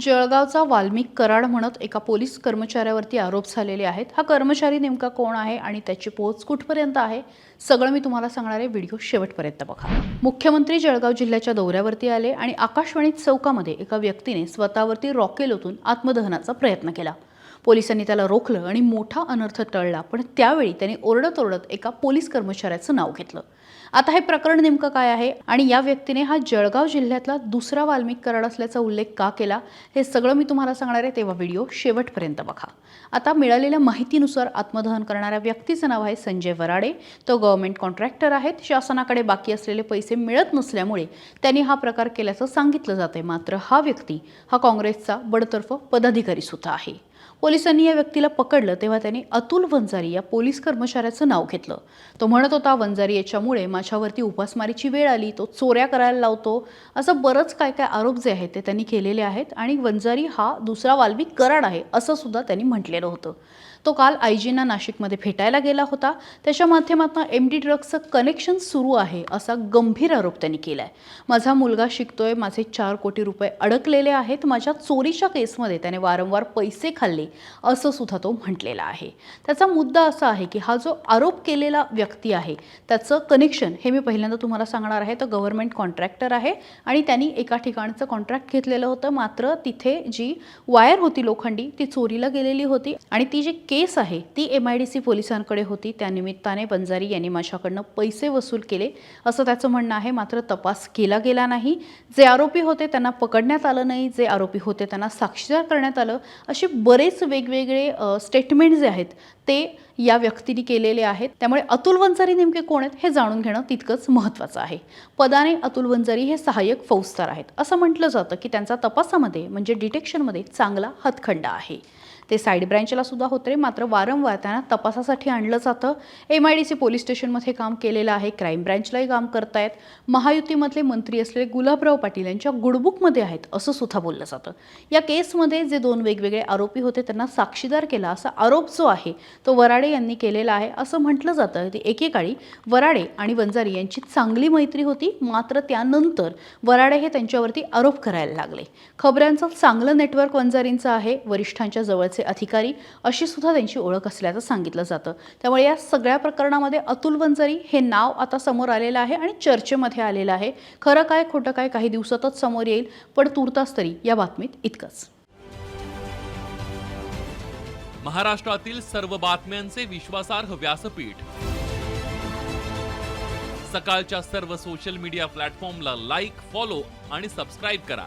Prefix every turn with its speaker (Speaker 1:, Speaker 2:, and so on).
Speaker 1: जळगावचा वाल्मिक कराड म्हणत एका पोलीस कर्मचाऱ्यावरती आरोप झालेले आहेत. हा कर्मचारी नेमका कोण आहे आणि त्याची पोहोच कुठपर्यंत आहे? सगळं मी तुम्हाला सांगणार आहे. व्हिडिओ शेवटपर्यंत बघा. मुख्यमंत्री जळगाव जिल्ह्याच्या दौऱ्यावरती आले आणि आकाशवाणी चौकामध्ये एका व्यक्तीने स्वतःवरती रॉकेल ओतून आत्मदहनाचा प्रयत्न केला. पोलिसांनी त्याला रोखलं आणि मोठा अनर्थ टळला. पण त्यावेळी त्याने ओरडत ओरडत एका पोलीस कर्मचाऱ्याचं नाव घेतलं. आता हे प्रकरण नेमकं काय आहे? आणि या व्यक्तीने हा जळगाव जिल्ह्यातला दुसरा वाल्मिक कराड असल्याचा उल्लेख का केला? हे सगळं मी तुम्हाला सांगणार आहे तेव्हा व्हिडिओ शेवटपर्यंत बघा. आता मिळालेल्या माहितीनुसार आत्मदहन करणाऱ्या व्यक्तीचं नाव आहे संजय वराडे. तो गव्हर्नमेंट कॉन्ट्रॅक्टर आहेत. शासनाकडे बाकी असलेले पैसे मिळत नसल्यामुळे त्यांनी हा प्रकार केल्याचं सांगितलं जाते मात्र हा व्यक्ती हा काँग्रेसचा बडतर्फ पदाधिकारी सुद्धा आहे. पोलिसांनी या व्यक्तीला पकडलं तेव्हा त्याने अतुल वंजारी या पोलीस कर्मचाऱ्याचं नाव घेतलं. तो म्हणत होता वंजारी याच्यामुळे माझ्यावरती उपासमारीची वेळ आली तो चोऱ्या करायला लावतो. असं बरंच काय काय आरोप जे आहेत ते त्यांनी केलेले आहेत आणि वंजारी हा दुसरा वाल्मिक कराड आहे असं सुद्धा त्यांनी म्हटलेलं होतं. तो काल आयजीना नाशिकमध्ये भेटायला गेला होता. त्याच्या माध्यमातून एम डी ड्रग्सचं कनेक्शन सुरू आहे असा गंभीर आरोप त्यांनी केला आहे माझा मुलगा शिकतोय माझे चार कोटी रुपये अडकलेले आहेत माझ्या चोरीच्या केसमध्ये त्याने वारंवार पैसे खाल्ले असं सुद्धा तो म्हटलेला आहे. त्याचा मुद्दा असा आहे की हा जो आरोप केलेला व्यक्ती आहे त्याचं कनेक्शन हे मी पहिल्यांदा तुम्हाला सांगणार आहे. तर गव्हर्नमेंट कॉन्ट्रॅक्टर आहे आणि त्यांनी एका ठिकाणचं कॉन्ट्रॅक्ट घेतलेलं होतं. मात्र तिथे जी वायर होती लोखंडी ती चोरीला गेलेली होती आणि ती जी केस आहे ती एम आय डी सी पोलिसांकडे होती. त्यानिमित्ताने बंजारी यांनी माझ्याकडनं पैसे वसूल केले असं त्याचं म्हणणं आहे. मात्र तपास केला गेला नाही. जे आरोपी होते त्यांना पकडण्यात आलं नाही. जे आरोपी होते त्यांना साक्षीदार करण्यात आलं. असे बरेच वेगवेगळे स्टेटमेंट जे आहेत ते या व्यक्तीने केलेले आहेत. त्यामुळे अतुल वंजारी नेमके कोण आहेत हे जाणून घेणं तितकंच महत्त्वाचं आहे. पदाने अतुल वंजारी हे सहाय्यक फौजदार आहेत. असं म्हटलं जातं की त्यांचा तपासामध्ये म्हणजे डिटेक्शनमध्ये चांगला हातखंडा आहे. ते साईड ब्रँचला सुद्धा होते मात्र वारंवार त्यांना तपासासाठी आणलं जातं. M I D C police स्टेशनमध्ये काम केलेलं आहे. क्राईम ब्रँचलाही काम करतायत. महायुतीमधले मंत्री असलेले गुलाबराव पाटील यांच्या गुडबुकमध्ये आहेत असं सुद्धा बोललं जातं. या केसमध्ये जे दोन वेगवेगळे आरोपी होते त्यांना साक्षीदार केला असा आरोप जो आहे तो वराडे यांनी केलेला आहे असं म्हटलं जातं. की एकेकाळी वराडे आणि वंजारी यांची चांगली मैत्री होती. मात्र त्यानंतर वराडे हे त्यांच्यावरती आरोप करायला लागले. खबऱ्यांचं चांगलं नेटवर्क वंजारींचं आहे. वरिष्ठांच्या जवळचे अधिकारी अशी सुद्धा त्यांची ओळख असल्याचं सांगितलं जातं. त्यामुळे या सगळ्या प्रकरणामध्ये अतुल वंजारी हे नाव आता समोर आलेलं आहे आणि चर्चेमध्ये आलेलं आहे. खरं काय खोटं काय काही दिवसातच समोर येईल पण तुर्तास तरी या बातमीत इतकंच.
Speaker 2: महाराष्ट्रातील सर्व बातम्यांचे विश्वासार्ह व्यासपीठ. सकाळच्या सर्व सोशल मीडिया प्लॅटफॉर्मला लाईक फॉलो आणि सबस्क्राईब करा.